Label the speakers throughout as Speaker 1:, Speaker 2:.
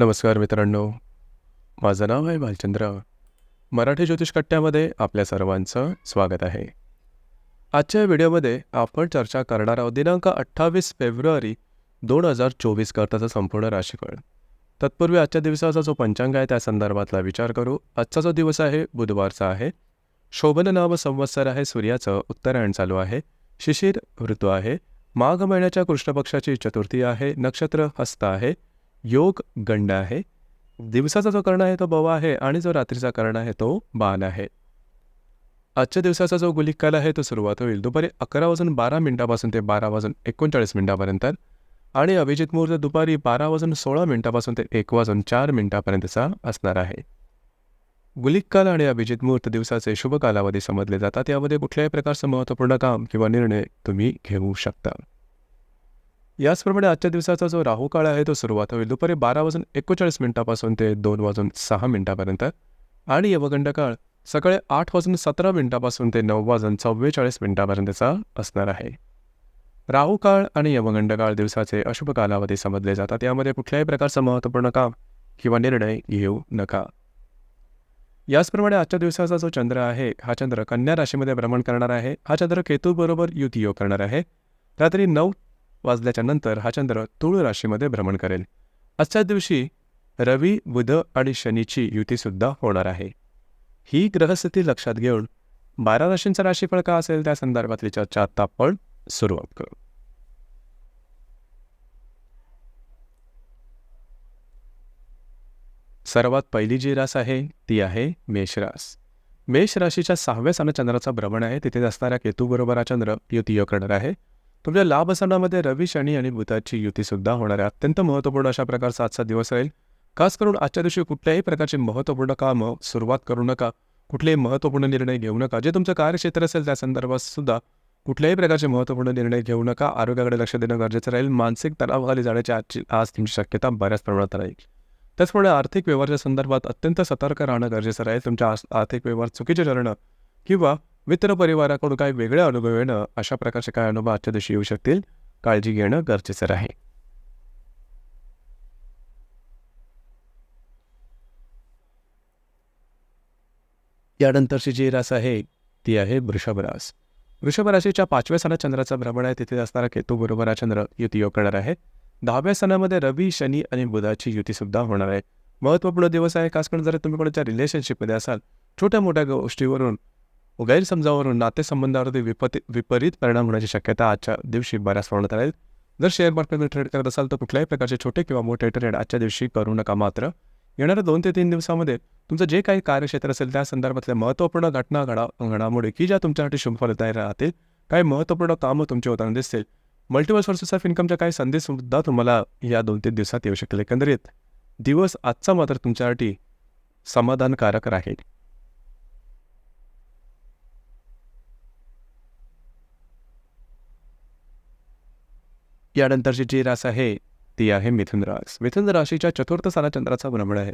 Speaker 1: नमस्कार मित्रांनो. माझं नाव आहे भालचंद्र मराठी ज्योतिष कट्ट्यामध्ये आपल्या सर्वांचं स्वागत आहे. आजच्या व्हिडिओमध्ये आपण चर्चा करणार आहोत दिनांक अठ्ठावीस फेब्रुवारी दोन हजार चोवीस करताचा संपूर्ण राशीफळ. तत्पूर्वी आजच्या दिवसाचा जो पंचांग आहे त्या संदर्भातला विचार करू. आजचा जो दिवस आहे बुधवारचा आहे. शोभन नाम संवत्सर आहे सूर्याचं उत्तरायण चालू आहे. शिशिर ऋतू आहे. माघ महिन्याच्या कृष्णपक्षाची चतुर्थी आहे. नक्षत्र हस्त आहे. योग गंड आहे. दिवसाचा जो कर्ण आहे तो बवा आहे आणि जो रात्रीचा कर्ण आहे तो बाण आहे. आजच्या दिवसाचा जो गुलिक काल आहे तो सुरुवात होईल. दुपारी अकरा वाजून बारा मिनिटापासून ते बारा वाजून एकोणचाळीस मिनिटापर्यंत आणि अभिजित मुहूर्त दुपारी बारा वाजून सोळा मिनिटापासून ते एक वाजून चार मिनिटापर्यंतचा असणार आहे. गुलिक काल आणि अभिजित मुहूर्त दिवसाचे शुभ कालावधी समजले जातात. यामध्ये कुठल्याही प्रकारचं महत्त्वपूर्ण काम किंवा निर्णय तुम्ही घेऊ शकता. याचप्रमाणे आजच्या दिवसाचा जो राहू काळ आहे तो सुरुवात होईल. दुपारी बारा वाजून एकोणचाळीस मिनिटापासून ते दोन वाजून सहा मिनिटापर्यंत. आणि यवगंड काळ सकाळी आठ वाजून सतरा मिनिटापासून ते नऊ वाजून चव्वेचाळीस मिनिटापर्यंतचा असणार आहे. राहू काळ आणि यवगंड काळ दिवसाचे अशुभ कालावधी समजले जातात. यामध्ये कुठल्याही प्रकारचं महत्त्वपूर्ण काम किंवा निर्णय घेऊ नका. याचप्रमाणे आजच्या दिवसाचा जो चंद्र आहे हा चंद्र कन्या राशीमध्ये भ्रमण करणार आहे. हा चंद्र केतूबरोबर युती योग करणार आहे. रात्री नऊ वाजल्याच्या नंतर हा चंद्र तुळ राशीमध्ये भ्रमण करेल. आजच्या दिवशी रवी बुध आणि शनीची युतीसुद्धा होणार आहे. ही ग्रहस्थिती लक्षात घेऊन बारा राशींचा राशीफळ का असेल त्या संदर्भातली चर्चा आता आपण सुरुवात करू सर्वात पहिली जी रास आहे ती आहे मेषरास मेष राशीच्या सहाव्या स्थानात चंद्राचा भ्रमण आहे तिथे असणाऱ्या केतूबरोबर हा चंद्र युती योग करणार आहे. तुमच्या लाभसनामध्ये रवी शनी आणि बुधाची युतीसुद्धा होणार आहे. अत्यंत महत्त्वपूर्ण अशा प्रकारचा आजचा दिवस राहील. खास करून आजच्या दिवशी कुठल्याही प्रकारचे महत्त्वपूर्ण कामं सुरुवात करू नका. कुठलेही महत्त्वपूर्ण निर्णय घेऊ नका. जे तुमचं कार्यक्षेत्र असेल त्या संदर्भात सुद्धा कुठल्याही प्रकारचे महत्त्वपूर्ण निर्णय घेऊ नका. आरोग्याकडे लक्ष देणं गरजेचं राहील. मानसिक तणावाखाली जाण्याची आजची आज तुमची शक्यता बऱ्याच प्रमाणात राहील. त्याचमुळे आर्थिक व्यवहाराच्या संदर्भात अत्यंत सतर्क राहणं गरजेचं राहील. तुमच्या आर्थिक व्यवहार चुकीचे ठरणं किंवा मित्र परिवाराकडून काही वेगळे अनुभव येणं अशा प्रकारचे काही अनुभव आजच्या दिवशी येऊ शकतील? काळजी घेणं गरजेचं राहील. यानंतरची जी रास आहे ती आहे वृषभ रास. वृषभ राशीच्या पाचव्या सणात चंद्राचा भ्रमण आहे. तिथे असणारा केतू बरोबर हा चंद्र युती योग करणार आहे. दहाव्या सणामध्ये रवी शनी आणि बुधाची युतीसुद्धा होणार आहे. महत्त्वपूर्ण दिवस आहे. खास करून जर तुम्ही कोणाच्या रिलेशनशिपमध्ये असाल छोट्या मोठ्या गोष्टीवरून गैरसमजावरून नातेसंबंधावरती विपती विपरीत परिणाम होण्याची शक्यता आजच्या दिवशी बऱ्याच प्रमाणात राहील जर शेअर मार्केटमध्ये ट्रेड करत असाल तर कुठल्याही प्रकारचे छोटे किंवा मोठे ट्रेड आजच्या दिवशी करू नका मात्र. येणाऱ्या दोन ते तीन दिवसामध्ये तुमचं जे काही कार्यक्षेत्र असेल त्या संदर्भातल्या महत्त्वपूर्ण घटना घडा घडामोडी की ज्या तुमच्यासाठी शुभफलदायी राहतील काही महत्त्वपूर्ण कामं तुमचे होताना दिसतील. मल्टिपल सोर्सेस ऑफ इन्कमच्या काही संधीसुद्धा तुम्हाला या दोन तीन दिवसात येऊ शकतील एकंदरीत. दिवस आजचा मात्र तुमच्यासाठी समाधानकारक राहील. यानंतरची जी रास आहे ती आहे मिथुन रास. मिथुन राशीच्या चतुर्थ स्थाना चंद्राचा भ्रमण आहे.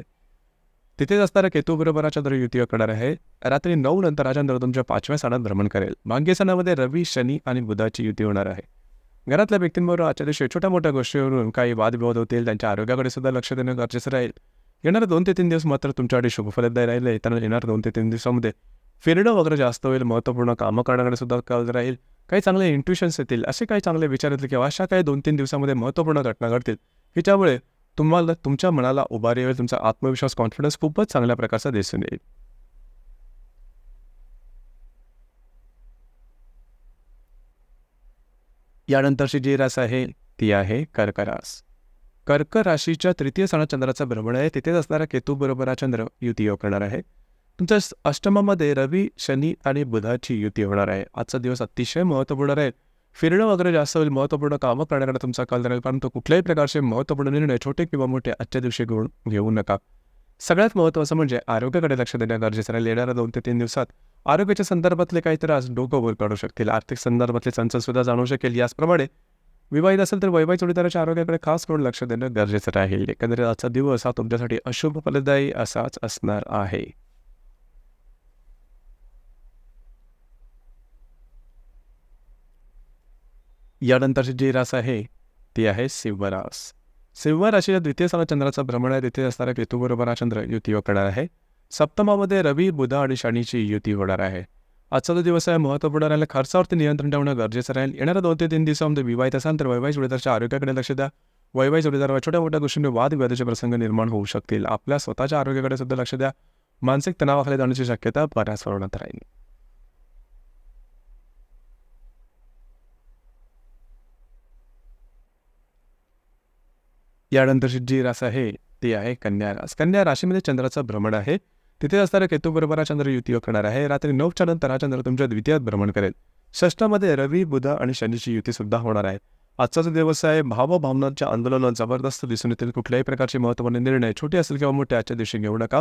Speaker 1: तिथेच असणारा केतू बरोबर चंद्र युती करणार आहे. रात्री नऊ नंतर हा चंद्र तुमच्या पाचव्या स्थानात भ्रमण करेल. मागे सणामध्ये रवी शनी आणि बुधाची युती होणार आहे. घरातल्या व्यक्तींबरोबर आजच्या दिवशी छोट्या मोठ्या गोष्टीवरून काही वादविवाद होतील त्यांच्या आरोग्याकडे सुद्धा लक्ष देणं गरजेचं राहील. येणारे दोन ते तीन दिवस मात्र तुमच्याकडे शुभफलदायी राहिले. त्यांना येणार दोन ते तीन दिवसामध्ये फिरणं वगैरे जास्त होईल महत्त्वपूर्ण कामं करण्याकडे सुद्धा कल राहील. काही चांगले इंट्युशन्स येतील असे काही चांगले विचार येतील किंवा अशा काही दोन तीन दिवसामध्ये महत्त्वपूर्ण घटना घडतील की तुम्हाला तुमच्या मनाला उभारी येईल तुमचा आत्मविश्वास कॉन्फिडन्स खूपच चांगल्या प्रकारचा दिसून येईल. यानंतरची जी रास आहे ती आहे कर्क रास. कर्क राशीच्या तृतीय स्थानात चंद्राचा भ्रमण आहे तिथेच असणारा केतू बरोबर हा चंद्र युती योग करणार आहे. तुमच्या अष्टमामध्ये रवी शनी आणि बुधाची युती होणार आहे. आजचा दिवस अतिशय महत्त्वपूर्ण राहील फिरणं वगैरे जास्त होईल महत्त्वपूर्ण कामं करण्याकडे तुमचा कल राहील परंतु कुठल्याही प्रकारचे महत्त्वपूर्ण निर्णय छोटे किंवा मोठे आजच्या दिवशी घेऊन घेऊ नका. सगळ्यात महत्त्वाचं म्हणजे आरोग्याकडे लक्ष देणं गरजेचं राहील. येणाऱ्या दोन ते तीन दिवसात आरोग्याच्या संदर्भातले काही त्रास डोकं वर काढू शकतील. आर्थिक संदर्भातले चंचलसुद्धा जाणू शकेल. याचप्रमाणे विवाहित असेल तर वैवाहिक जोडीदाराच्या आरोग्याकडे खास करून लक्ष देणं गरजेचं राहील. एकंदरीत आजचा दिवस हा तुमच्यासाठी अशुभ फलदायी असाच असणार आहे. यानंतरची जी रास आहे ती आहे सिंहरास. सिंह राशीच्या द्वितीय स्थानात चंद्राचा भ्रमण आहे. तिथे असणाऱ्या केतूबरोबर हा चंद्र युती करणार आहे. सप्तमामध्ये रवी बुध आणि शनीची युती होणार आहे. आजचा जो दिवस आहे महत्त्वपूर्ण राहिला खर्चावरती नियंत्रण ठेवणं गरजेचं राहील. येणाऱ्या दोन ते तीन दिवसामध्ये विवाहित असाल तर वैवाहिक जोडीदारच्या आरोग्याकडे लक्ष द्या. वैवाहिक जोडीदार छोट्या मोठ्या गोष्टींनी वादविवादाचे प्रसंग निर्माण होऊ शकतील. आपल्या स्वतःच्या आरोग्याकडे सुद्धा लक्ष द्या. मानसिक तणावाखाली जाण्याची शक्यता बऱ्याच प्रमाणात राहील. यानंतरची जी रास आहे ती आहे कन्या रास. कन्या राशीमध्ये चंद्राचं भ्रमण आहे. तिथे असणाऱ्या केतू बरोबर हा चंद्र युती करणार आहे. रात्री नऊच्या नंतर हा चंद्र तुमच्या द्वितीयात भ्रमण करेल. षष्टामध्ये रवी बुध आणि शनीची युती सुद्धा होणार आहे. आजचा जो दिवस आहे भावभावनांच्या आंदोलनात जबरदस्त दिसून येतील. कुठल्याही प्रकारचे महत्त्वाचे निर्णय छोटे असेल किंवा मोठे आजच्या दिवशी घेऊ नका.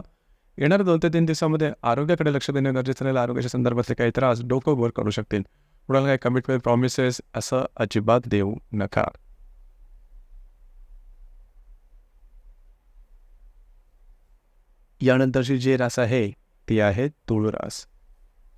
Speaker 1: येणाऱ्या दोन ते तीन दिवसामध्ये आरोग्याकडे लक्ष देणं गरजेचं राहील आरोग्याच्या संदर्भातले काही त्रास डोकं वर करू शकतील. कुणाला काही कमिटमेंट प्रॉमिसेस असं अजिबात देऊ नका. यानंतरची जी रास आहे ती आहे तुळ रास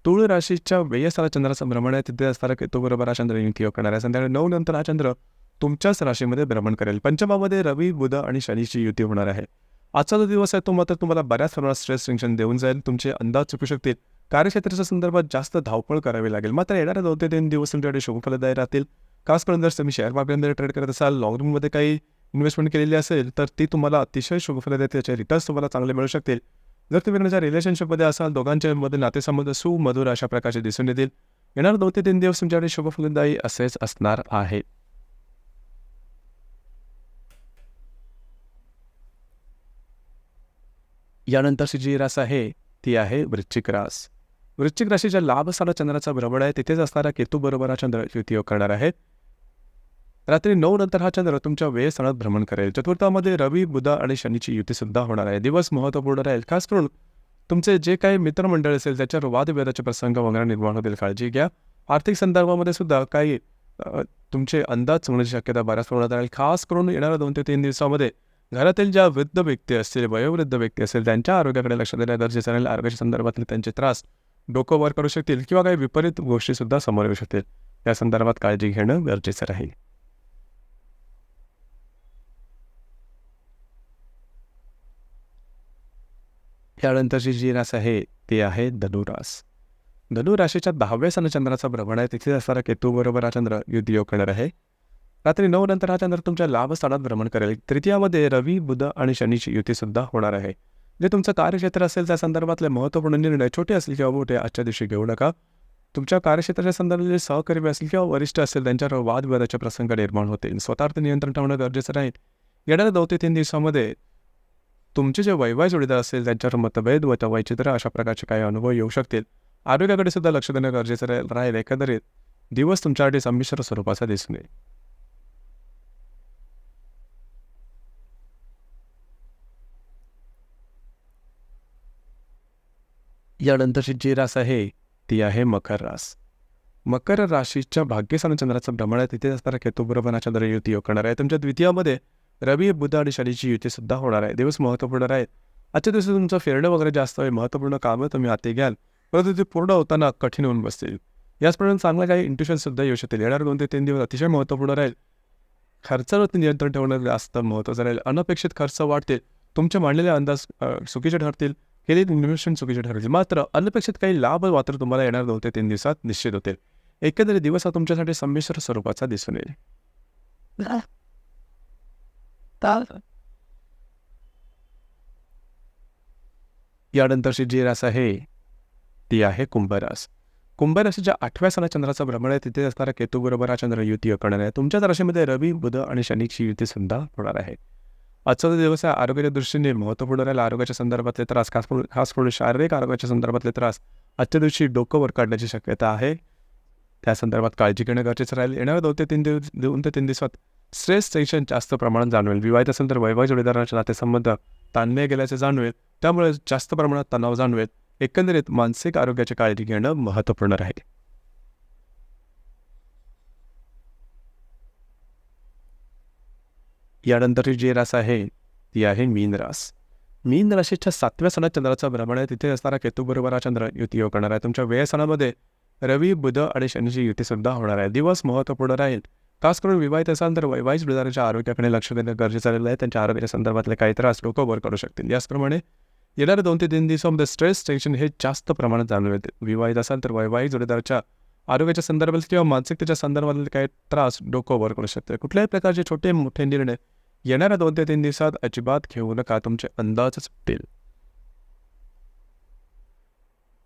Speaker 1: तुळ राशीच्या व्ययस्थाना चंद्राचं भ्रमण आहे तिथे असणारा केतू बरोबर हा चंद्र युती करणार आहे. संध्याकाळी नऊ नंतर हा चंद्र तुमच्याच राशीमध्ये भ्रमण करेल. पंचमामध्ये रवी बुध आणि शनीची युती होणार आहे. आजचा जो दिवस आहे तो मात्र तुम्हाला बऱ्याच प्रमाणात स्ट्रेस टेन्शन देऊन जाईल. तुमचे अंदाज चुकू शकतील. कार्यक्षेत्राच्या संदर्भात जास्त धावपळ करावी लागेल. मात्र येणाऱ्या दोन ते तीन दिवस तुमच्याकडे शुभफलदायी राहतील. खास करून जर तुम्ही शेअर मार्केटमध्ये ट्रेड करत असाल लॉंग रूममध्ये काही इन्व्हेस्टमेंट केलेली असेल तर ती तुम्हाला अतिशय शुभफल देते. त्याचे रिटर्न्स तुम्हाला चांगले मिळू शकतील. जर तुम्ही त्यांच्या रिलेशनशिपमध्ये असाल दोघांच्या मध्ये नातेसंबंध सुमधुर अशा प्रकारचे दिसून येतील. येणार दोन ते तीन दिवस तुमच्याकडे शुभफलदायी असेच असणार आहे. यानंतरची जी रास आहे ती आहे वृश्चिक रास. वृश्चिक राशीच्या लाभ स्थाना चंद्राचा भ्रमण आहे तिथेच असणारा केतू बरोबर हा चंद्र युती करणार आहे. रात्री नऊ नंतर हा चंद्र तुमच्या वेळ भ्रमण करेल. चतुर्थामध्ये रवी बुधा आणि शनीची युती सुद्धा होणार आहे. दिवस महत्त्वपूर्ण राहील. खास करून तुमचे जे काही मित्रमंडळ असेल त्याच्यावर वादविवादाचे प्रसंग वगैरे निर्माण होतील. काळजी घ्या. आर्थिक संदर्भामध्ये सुद्धा काही तुमचे अंदाज होण्याची शक्यता बऱ्याच प्रमाणात राहील. खास करून येणाऱ्या दोन ते तीन दिवसामध्ये घरातील ज्या वृद्ध व्यक्ती असतील वयोवृद्ध व्यक्ती असतील त्यांच्या आरोग्याकडे लक्ष देणं गरजेचं राहील. आरोग्याच्या संदर्भातले त्यांचे त्रास डोकं वर करू शकतील किंवा काही विपरीत गोष्टीसुद्धा समोर येऊ शकतील. या संदर्भात काळजी घेणं गरजेचं राहील. यानंतरचे जी रास आहे ते आहे धनुरास. धनुराशीच्या दहाव्या सण चंद्राचा भ्रमण आहे तिथे असणारा केतू बरोबर हा चंद्र युद्ध योग करणार आहे. रात्री नऊ नंतर हा चंद्र तुमच्या लाभस्थानात भ्रमण करेल. तृतीयामध्ये रवी बुध आणि शनीची युतीसुद्धा होणार आहे. जे तुमचं कार्यक्षेत्र असेल त्या संदर्भातले महत्त्वपूर्ण निर्णय छोटे असतील किंवा मोठे आजच्या दिवशी घेऊ नका. तुमच्या कार्यक्षेत्राच्या संदर्भातले सहकर्मी असतील किंवा वरिष्ठ असेल त्यांच्यावर वादविवादाचे प्रसंग निर्माण होतील. स्वतःवरती नियंत्रण ठेवणं गरजेचं राहील. येणाऱ्या दोन ते तीन दिवसामध्ये तुमचे जे वैवाय जोडीदार असेल त्यांच्यावर मतभेद व वैचित्र अशा प्रकारचे काही अनुभव येऊ शकतील. आरोग्याकडे सुद्धा लक्ष देणं गरजेचं राहील. एकंदरीत दिवस तुमच्यासाठी संमिश्र स्वरूपाचा दिसून येईल यानंतरची जी रास आहे ती आहे मकर रास. मकर राशीच्या भाग्यस्थान चंद्राचं भ्रमण आहे. तिथे असणारा केतू बरोबर चंद्र युती योग करणार आहे. तुमच्या द्वितीयामध्ये रवी बुध आणि शनीची युती सुद्धा होणार आहे. दिवस महत्त्वपूर्ण राहील. आजच्या दिवशी तुमचं फिरणं वगैरे जास्त आहे महत्त्वपूर्ण कामं तुम्ही हाती घ्याल. परंतु ते पूर्ण होताना कठीण होऊन बसतील. याचप्रमाणे चांगल्या काही इंट्युशन सुद्धा येऊ शकतील. येणार दोन ते तीन दिवस अतिशय महत्त्वपूर्ण राहील. खर्चावरती नियंत्रण ठेवणं जास्त महत्त्वाचं राहील. अनपेक्षित खर्च वाढतील. तुमचे मांडलेले अंदाज चुकीचे ठरतील. केले इन्व्हेस्टमेंट चुकीचे ठरतील. मात्र अनपेक्षित काही लाभ मात्र तुम्हाला येणार दोन ते तीन दिवसात निश्चित होतील. एकंदरीत दिवस हा तुमच्यासाठी संमिश्र स्वरूपाचा दिसून येईल. यानंतरची जी रास आहे ती आहे कुंभरास. कुंभराशीच्या आठव्या सणा चंद्राचा भ्रमण आहे तिथे असणारा केतू बरोबर हा चंद्र युती करणार आहे. तुमच्याच राशीमध्ये रवी बुध आणि शनीची युती सुद्धा होणार आहे. आजचा जो दिवस आहे आरोग्याच्या दृष्टीने महत्त्वपूर्ण राहिला. आरोग्याच्या संदर्भातले त्रास खास करून खास करून शारीरिक आरोग्याच्या संदर्भातले त्रास आजच्या दिवशी डोकं वर काढण्याची शक्यता आहे. त्या संदर्भात काळजी घेणं गरजेचं राहील. येणाऱ्या दोन ते तीन दिवस दोन ते तीन दिवसात स्ट्रेस टेन्शन जास्त प्रमाणात जाणवेल. विवाहित असेल तर वैवाहिक जोडीदारांच्या नातेसंबंध ताणले गेल्याचे जाणवेल. त्यामुळे जास्त प्रमाणात तणाव जाणवेल. एकंदरीत मानसिक आरोग्याची काळजी घेणं महत्त्वपूर्ण राहील. यानंतरची जी रास आहे ती आहे मीन रास. मीन राशीच्या सातव्या सणात चंद्राचा भ्रमण आहे. तिथे असणारा केतू बरोबर हा चंद्र युती योग करणार आहे. तुमच्या वेळ सणामध्ये रवी बुध आणि शनीची युती सुद्धा होणार आहे. दिवस महत्त्वपूर्ण राहील. खास करून विवाहित असाल तर वैवाहिक जोडीदाराच्या आरोग्याकडे लक्ष देणं गरजेचं झालेलं आहे. त्यांच्या आरोग्याच्या संदर्भातले काही त्रास लोक वर करू शकतील. याचप्रमाणे येणाऱ्या दोन ते तीन दिवसामध्ये स्ट्रेस टेन्शन हे जास्त प्रमाणात जाणून येते. विवाहित असाल तर वैवाहिक जोडीदाराच्या आरोग्याच्या संदर्भात किंवा मानसिकतेच्या संदर्भातले काही त्रास डोकं वर करू शकते. कुठल्याही प्रकारचे छोटे मोठे निर्णय येणाऱ्या दोन ते तीन दिवसात अजिबात घेऊ नका. तुमचे अंदाजच सुटतील